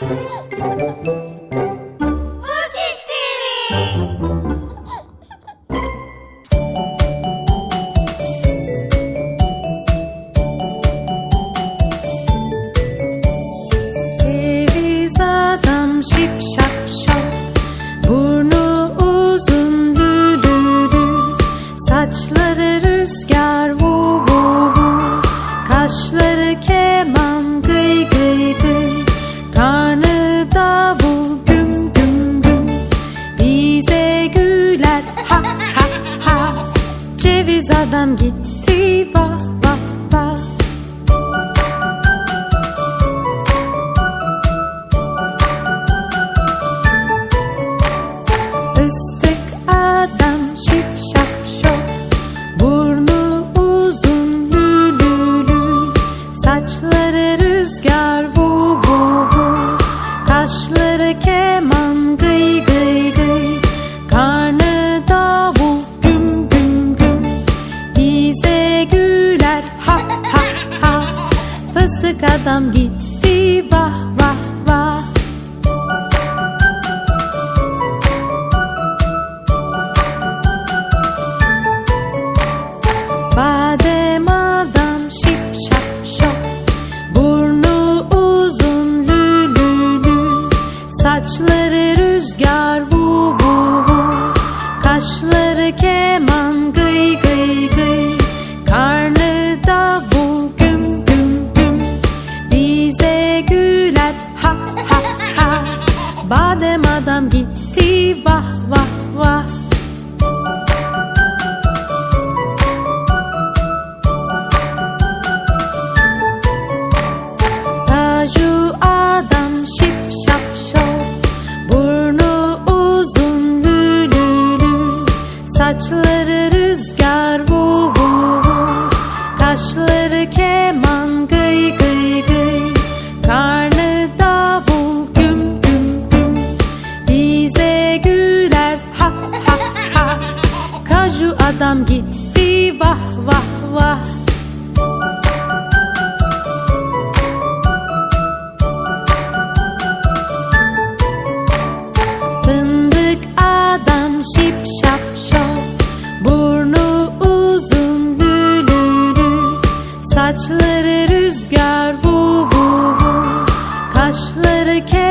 Turkish Adam şip şap şop Badem adam gitti vah vah vah. taşları kes